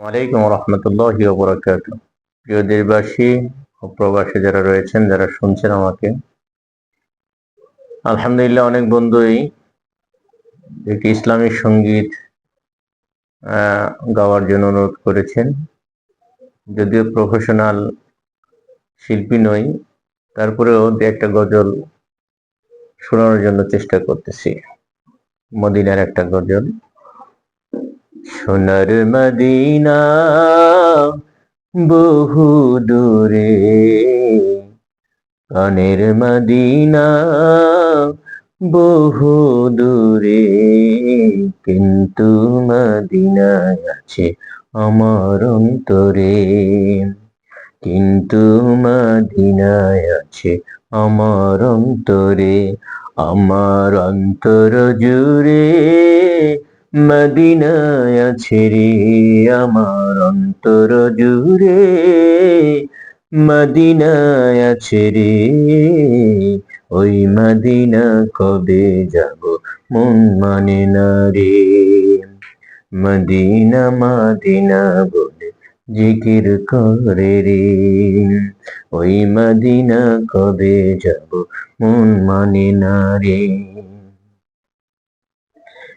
ওয়ালাইকুম রহমতুল্লাহ বরাকাত। প্রিয় দেশবাসী ও প্রবাসী যারা রয়েছেন, যারা শুনছেন আমাকে, আলহামদুলিল্লাহ অনেক বন্ধুই একটি ইসলামিক সংগীত গাওয়ার জন্য অনুরোধ করেছেন। যদিও প্রফেশনাল শিল্পী নই, তারপরেও দু একটা গজল শোনানোর জন্য চেষ্টা করতেছি। মদিনার একটা গজল। সোনার মদিনা বহু দূরে। কানের মদিনা বহু দূরে। কিন্তু মদিনায় আছে আমার অন্তরে। কিন্তু মদিনায় আছে আমার অন্তরে। আমার অন্তর জুড়ে মদিনায় রে আমার অন্তর জুড়ে। মদিনায় আছে রে ওই মদিনা কবে যাব মন মানে না রে। মদিনা মদিনা বলে জিকির করে রে। ওই মদিনা কবে যাব মন মানে না রে।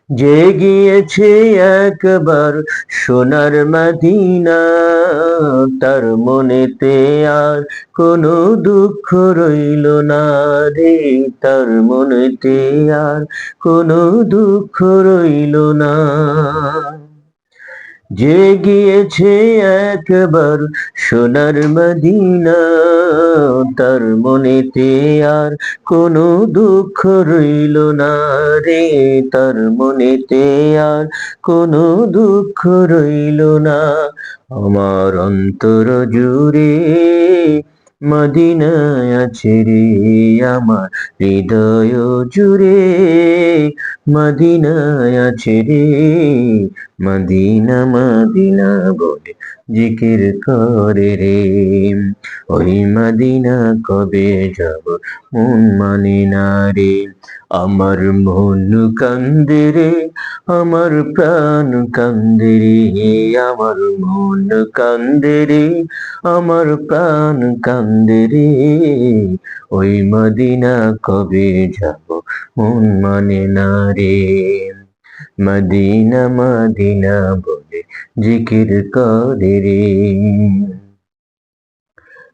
যে গিয়েছে একবার সোনার মাদিনা, তার মনেতে আর কোনো দুঃখ রইল না রে। তার মনেতে আর কোনো দুঃখ রইল না। যে গিয়েছে একবার সোনার মদিনা, তার মনেতে আর কোনো দুঃখ রইল না রে। তার মনেতে আর কোনো দুঃখ রইল না। আমার অন্তর জুড়ে মদিনায় রে আমার হৃদয় জুড়ে। মদিনায় রে মদিনা মদিনা বলে জিকির করে রে। ওই মদিনা কবে যাব? মন মানে না রে। আমার মন কান্দে রে, আমার প্রাণ কান্দে রে। আমার মন কান্দে রে, আমার প্রাণ কান্দে ওই মদিনা কবে যাব? মন মানে না রে। মদিনা মদিনা বলে জিকির করে রে।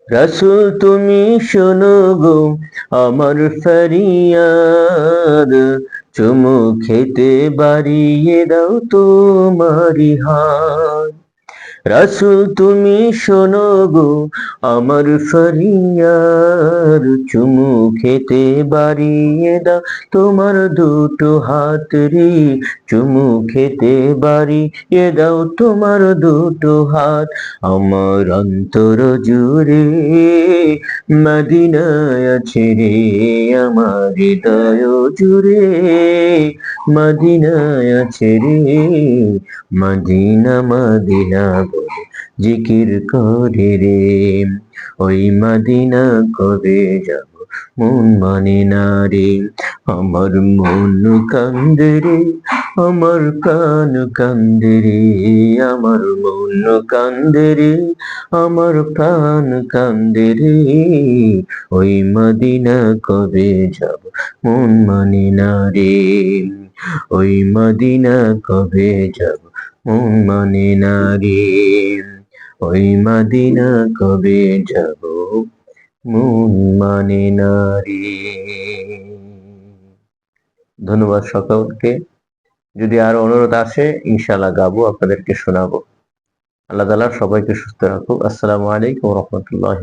রসুল তুমি শোনো গো আমার ফরিয়াদ। চুমু খেতে বাড়িয়ে দাও তোমারি হাত। রাসুল তুমি শোনো গো, আমার ফরিয়ার চুমু খেতে বাড়িয়ে দাও। তোমার দুটো হাত রে চুমু খেতে বাড়িয়ে দাও। তোমার দুটো হাত আমার অন্তর জুড়ে, মদিনায় আছে রে আমার হৃদয় জুড়ে। মদিনায় আছে রে। মদিনা মদিনা বলে জিকির করে রে। ওই মদিনা কবে যাব, মন মানে না রে। আমার মন কান্দে রে। আমার কান কান্দে রে আমার মন কান্দে রে আমার প্রাণ কান্দেরে। ওই মদিনা কবে যাব, মন মানে না রে। ওই মদিনা কবে যাব, মন মানে না রে। ওই মদিনা কবে যাব, মন মানে না রে। ধন্যবাদ সকলকে। যদি আরও অনুরোধ আসে ইনশাল্লাহ গাবো, আপনাদেরকে শোনাবো। আল্লাহ তালা সবাইকে সুস্থ রাখুক। আসসালামু আলাইকুম রহমতুল্লাহ